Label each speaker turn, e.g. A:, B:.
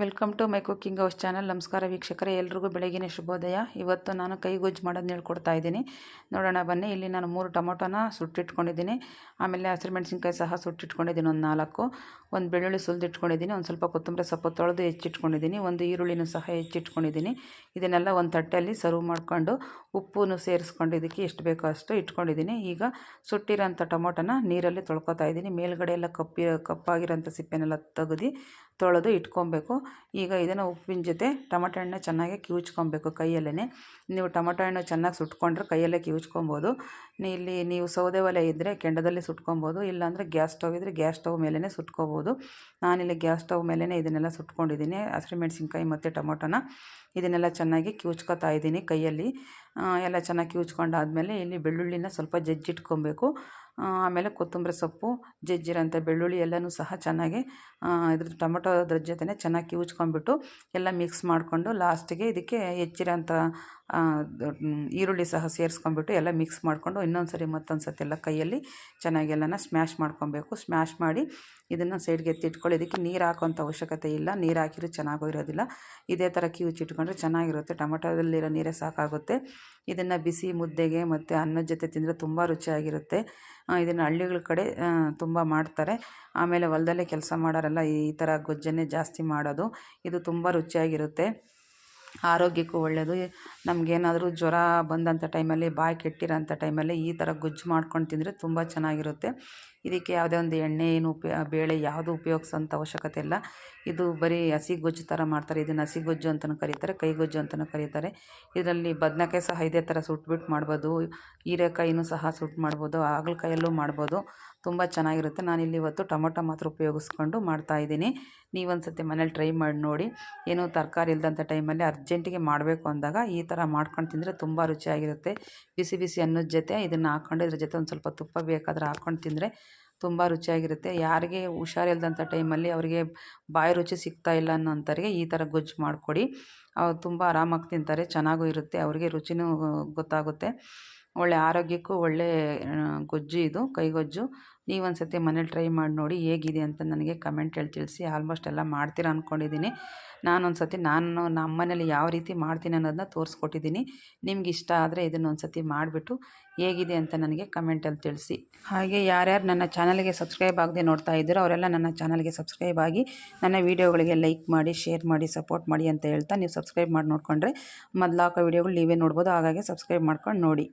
A: Welcome to my cooking house channel. ನಮಸ್ಕಾರ ವೀಕ್ಷಕರೇ, ಎಲ್ರಿಗೂ ಬೆಳಗಿನ ಶುಭೋದಯ. ಇವತ್ತು ನಾನು ಕೈಗೊಜ್ಜು ಮಾಡೋದು ಹೇಳ್ಕೊಡ್ತಾ ಇದ್ದೀನಿ. ನೋಡೋಣ, ಬನ್ನಿ. ಇಲ್ಲಿ ನಾನು ಮೂರು ಟೊಮೊಟೊನ ಸುಟ್ಟಿಟ್ಕೊಂಡಿದ್ದೀನಿ. ಆಮೇಲೆ ಹಸಿರು ಮೆಣಸಿನ್ಕಾಯಿ ಸಹ ಸುಟ್ಟಿಟ್ಕೊಂಡಿದ್ದೀನಿ, ಒಂದು ನಾಲ್ಕು. ಒಂದು ಬೆಳ್ಳುಳ್ಳಿ ಸುಲಿದಿಟ್ಕೊಂಡಿದ್ದೀನಿ, ಒಂದು ಸ್ವಲ್ಪ ಕೊತ್ತಂಬರಿ ಸೊಪ್ಪು ತೊಳೆದು ಹೆಚ್ಚಿಟ್ಕೊಂಡಿದ್ದೀನಿ. ಒಂದು ಈರುಳ್ಳಿನೂ ಸಹ ಹೆಚ್ಚಿಟ್ಕೊಂಡಿದ್ದೀನಿ. ಇದನ್ನೆಲ್ಲ ಒಂದು ತಟ್ಟೆಯಲ್ಲಿ ಸರ್ವ್ ಮಾಡಿಕೊಂಡು ಉಪ್ಪು ಸೇರಿಸ್ಕೊಂಡು ಇದಕ್ಕೆ ಎಷ್ಟು ಬೇಕೋ ಅಷ್ಟು ಇಟ್ಕೊಂಡಿದ್ದೀನಿ. ಈಗ ಸುಟ್ಟಿರೋಂಥ ಟೊಮೊಟೊನ ನೀರಲ್ಲಿ ತೊಳ್ಕೊತಾ ಇದ್ದೀನಿ. ಮೇಲ್ಗಡೆ ಎಲ್ಲ ಕಪ್ಪಿ ಕಪ್ಪಾಗಿರೋಂಥ ಸಿಪ್ಪೆನೆಲ್ಲ ತೆಗೆದು ತೊಳೆದು ಇಟ್ಕೊಬೇಕು. ಈಗ ಇದನ್ನು ಉಪ್ಪಿನ ಜೊತೆ ಟೊಮಟೊ ಹಣ್ಣು ಚೆನ್ನಾಗಿ ಕಿವುಚ್ಕೊಬೇಕು ಕೈಯಲ್ಲೇ ನೀವು ಟೊಮಟೊ ಹಣ್ಣು ಚೆನ್ನಾಗಿ ಸುಟ್ಕೊಂಡ್ರೆ ಕೈಯಲ್ಲೇ ಕಿವುಚ್ಕೊಬೋದು. ಇಲ್ಲಿ ನೀವು ಸೌದೆ ಒಲೆ ಇದ್ದರೆ ಕೆಂಡದಲ್ಲಿ ಸುಟ್ಕೊಬೋದು. ಇಲ್ಲಾಂದರೆ ಗ್ಯಾಸ್ ಸ್ಟವ್ ಇದ್ದರೆ ಗ್ಯಾಸ್ ಸ್ಟವ್ ಮೇಲೇ ಸುಟ್ಕೋಬೋದು. ನಾನಿಲ್ಲಿ ಗ್ಯಾಸ್ ಸ್ಟವ್ ಮೇಲೇ ಇದನ್ನೆಲ್ಲ ಸುಟ್ಕೊಂಡಿದ್ದೀನಿ. ಹಸಿರುಮೆಣ್ಸಿನ್ಕಾಯಿ ಮತ್ತು ಟೊಮೊಟೊನ ಇದನ್ನೆಲ್ಲ ಚೆನ್ನಾಗಿ ಕಿವುಚ್ಕೊತಾ ಇದ್ದೀನಿ ಕೈಯಲ್ಲಿ. ಎಲ್ಲ ಚೆನ್ನಾಗಿ ಕಿವುಚ್ಕೊಂಡಾದ್ಮೇಲೆ ಇಲ್ಲಿ ಬೆಳ್ಳುಳ್ಳಿನ ಸ್ವಲ್ಪ ಜಜ್ಜಿಟ್ಕೊಬೇಕು. ಆಮೇಲೆ ಕೊತ್ತಂಬರಿ ಸೊಪ್ಪು ಜಜ್ಜಿರೋಂಥ ಬೆಳ್ಳುಳ್ಳಿ ಎಲ್ಲನೂ ಸಹ ಚೆನ್ನಾಗಿ ಇದ್ರ ಟೊಮೊಟೊದ್ರ ಜೊತೆನೇ ಚೆನ್ನಾಗಿ ಕಿವುಚ್ಕೊಂಡ್ಬಿಟ್ಟು ಎಲ್ಲ ಮಿಕ್ಸ್ ಮಾಡಿಕೊಂಡು ಲಾಸ್ಟಿಗೆ ಇದಕ್ಕೆ ಹೆಚ್ಚಿರೋಂಥ ಈರುಳ್ಳಿ ಸಹ ಸೇರಿಸ್ಕೊಂಡ್ಬಿಟ್ಟು ಎಲ್ಲ ಮಿಕ್ಸ್ ಮಾಡಿಕೊಂಡು ಇನ್ನೊಂದು ಸರಿ ಮತ್ತೊಂದು ಸರ್ತಿ ಎಲ್ಲ ಕೈಯಲ್ಲಿ ಚೆನ್ನಾಗಿ ಎಲ್ಲನ ಸ್ಮ್ಯಾಶ್ ಮಾಡ್ಕೊಬೇಕು. ಸ್ಮ್ಯಾಶ್ ಮಾಡಿ ಇದನ್ನು ಸೈಡ್ಗೆ ಎತ್ತಿಟ್ಕೊಳ್ಳಿ. ಇದಕ್ಕೆ ನೀರು ಹಾಕೋಂಥ ಅವಶ್ಯಕತೆ ಇಲ್ಲ. ನೀರು ಹಾಕಿರೂ ಚೆನ್ನಾಗೂ ಇರೋದಿಲ್ಲ ಇದೇ ಥರ ಕಿವುಚಿಟ್ಕೊಂಡ್ರೆ ಚೆನ್ನಾಗಿರುತ್ತೆ. ಟೊಮೊಟೊದಲ್ಲಿರೋ ನೀರೇ ಸಾಕಾಗುತ್ತೆ. ಇದನ್ನು ಬಿಸಿ ಮುದ್ದೆಗೆ ಮತ್ತು ಅನ್ನದ ಜೊತೆ ತಿಂದರೆ ತುಂಬ ರುಚಿಯಾಗಿರುತ್ತೆ. ಇದನ್ನು ಹಳ್ಳಿಗಳ ಕಡೆ ತುಂಬ ಮಾಡ್ತಾರೆ. ಆಮೇಲೆ ಹೊಲದಲ್ಲೇ ಕೆಲಸ ಮಾಡೋರೆಲ್ಲ ಈ ಥರ ಗೊಜ್ಜನ್ನೇ ಜಾಸ್ತಿ ಮಾಡೋದು. ಇದು ತುಂಬ ರುಚಿಯಾಗಿರುತ್ತೆ. ಆರೋಗ್ಯಕ್ಕೂ ಒಳ್ಳೆಯದು ನಮಗೇನಾದರೂ ಜ್ವರ ಬಂದಂಥ ಟೈಮಲ್ಲಿ, ಬಾಯಿ ಕೆಟ್ಟಿರೋಂಥ ಟೈಮಲ್ಲಿ ಈ ಥರ ಗೊಜ್ಜು ಮಾಡ್ಕೊಂಡು ತಿಂದರೆ ತುಂಬ ಚೆನ್ನಾಗಿರುತ್ತೆ. ಇದಕ್ಕೆ ಯಾವುದೇ ಒಂದು ಎಣ್ಣೆ, ಏನು ಉಪಯೋ, ಬೇಳೆ ಯಾವುದು ಉಪಯೋಗಿಸೋಂಥ ಅವಶ್ಯಕತೆ ಇಲ್ಲ. ಇದು ಬರೀ ಹಸಿ ಗೊಜ್ಜು ಥರ ಮಾಡ್ತಾರೆ. ಇದನ್ನು ಹಸಿ ಗೊಜ್ಜು ಅಂತಲೂ ಕರೀತಾರೆ, ಕೈ ಗೊಜ್ಜು ಅಂತಲೂ ಕರೀತಾರೆ. ಇದರಲ್ಲಿ ಬದನೆಕಾಯಿ ಸಹ ಇದೇ ಥರ ಸುಟ್ಬಿಟ್ಟು ಮಾಡ್ಬೋದು. ಹೀರೆಕಾಯಿನೂ ಸಹ ಸುಟ್ಟು ಮಾಡ್ಬೋದು. ಹಾಗಲಕಾಯಲ್ಲೂ ಮಾಡ್ಬೋದು. ತುಂಬ ಚೆನ್ನಾಗಿರುತ್ತೆ. ನಾನಿಲ್ಲಿ ಇವತ್ತು ಟೊಮೊಟೊ ಮಾತ್ರ ಉಪಯೋಗಿಸ್ಕೊಂಡು ಮಾಡ್ತಾಯಿದ್ದೀನಿ ನೀವೊಂದು ಸತಿ ಮನೇಲಿ ಟ್ರೈ ಮಾಡಿ ನೋಡಿ. ಏನೂ ತರಕಾರಿ ಇಲ್ಲದಂಥ ಟೈಮಲ್ಲಿ ಅರ್ಜೆಂಟಿಗೆ ಮಾಡಬೇಕು ಅಂದಾಗ ಈ ಥರ ಮಾಡ್ಕೊಂಡು ತಿಂದರೆ ತುಂಬ ರುಚಿಯಾಗಿರುತ್ತೆ. ಬಿಸಿ ಬಿಸಿ ಅನ್ನದ ಜೊತೆ ಇದನ್ನು ಹಾಕ್ಕೊಂಡು ಇದ್ರ ಜೊತೆ ಒಂದು ಸ್ವಲ್ಪ ತುಪ್ಪ ಬೇಕಾದ್ರೆ ಹಾಕ್ಕೊಂಡು ತಿಂದರೆ ತುಂಬ ರುಚಿಯಾಗಿರುತ್ತೆ. ಯಾರಿಗೆ ಹುಷಾರಿಲ್ದಂಥ ಟೈಮಲ್ಲಿ ಅವರಿಗೆ ಬಾಯಿ ರುಚಿ ಸಿಗ್ತಾ ಇಲ್ಲ ಅನ್ನೋಂಥವ್ರಿಗೆ ಈ ಥರ ಗೊಜ್ಜು ಮಾಡಿಕೊಡಿ. ಅವ್ರು ತುಂಬ ಆರಾಮಾಗಿ ತಿಂತಾರೆ, ಚೆನ್ನಾಗೂ ಇರುತ್ತೆ, ಅವರಿಗೆ ರುಚಿನೂ ಗೊತ್ತಾಗುತ್ತೆ. ಒಳ್ಳೆ ಆರೋಗ್ಯಕ್ಕೂ ಒಳ್ಳೆ ಗೊಜ್ಜು ಇದು, ಕೈಗೊಜ್ಜು. ನೀವೊಂದು ಸತಿ ಮನೇಲಿ ಟ್ರೈ ಮಾಡಿ ನೋಡಿ ಹೇಗಿದೆ ಅಂತ ನನಗೆ ಕಮೆಂಟಲ್ಲಿ ತಿಳಿಸಿ. ಆಲ್ಮೋಸ್ಟ್ ಎಲ್ಲ ಮಾಡ್ತೀರ ಅಂದ್ಕೊಂಡಿದ್ದೀನಿ ನಾನೊಂದು ಸತಿ ನಾನು ನಮ್ಮ ಮನೇಲಿ ಯಾವ ರೀತಿ ಮಾಡ್ತೀನಿ ಅನ್ನೋದನ್ನ ತೋರಿಸ್ಕೊಟ್ಟಿದ್ದೀನಿ. ನಿಮ್ಗೆ ಇಷ್ಟ ಆದರೆ ಇದನ್ನೊಂದು ಸತಿ ಮಾಡಿಬಿಟ್ಟು ಹೇಗಿದೆ ಅಂತ ನನಗೆ ಕಮೆಂಟಲ್ಲಿ ತಿಳಿಸಿ. ಹಾಗೆ ಯಾರ್ಯಾರು ನನ್ನ ಚಾನಲ್ಗೆ ಸಬ್ಸ್ಕ್ರೈಬ್ ಆಗದೆ ನೋಡ್ತಾ ಇದ್ದೀರೋ ಅವರೆಲ್ಲ ನನ್ನ ಚಾನಲ್ಗೆ ಸಬ್ಸ್ಕ್ರೈಬ್ ಆಗಿ ನನ್ನ ವೀಡಿಯೋಗಳಿಗೆ ಲೈಕ್ ಮಾಡಿ, ಶೇರ್ ಮಾಡಿ, ಸಪೋರ್ಟ್ ಮಾಡಿ ಅಂತ ಹೇಳ್ತಾ ನೀವು ಸಬ್ಸ್ಕ್ರೈಬ್ ಮಾಡಿ ನೋಡಿಕೊಂಡ್ರೆ ಮೊದಲಾಕೋ ವೀಡಿಯೋಗಳು ನೀವೇ ನೋಡ್ಬೋದು. ಹಾಗಾಗಿ ಸಬ್ಸ್ಕ್ರೈಬ್ ಮಾಡ್ಕೊಂಡು ನೋಡಿ.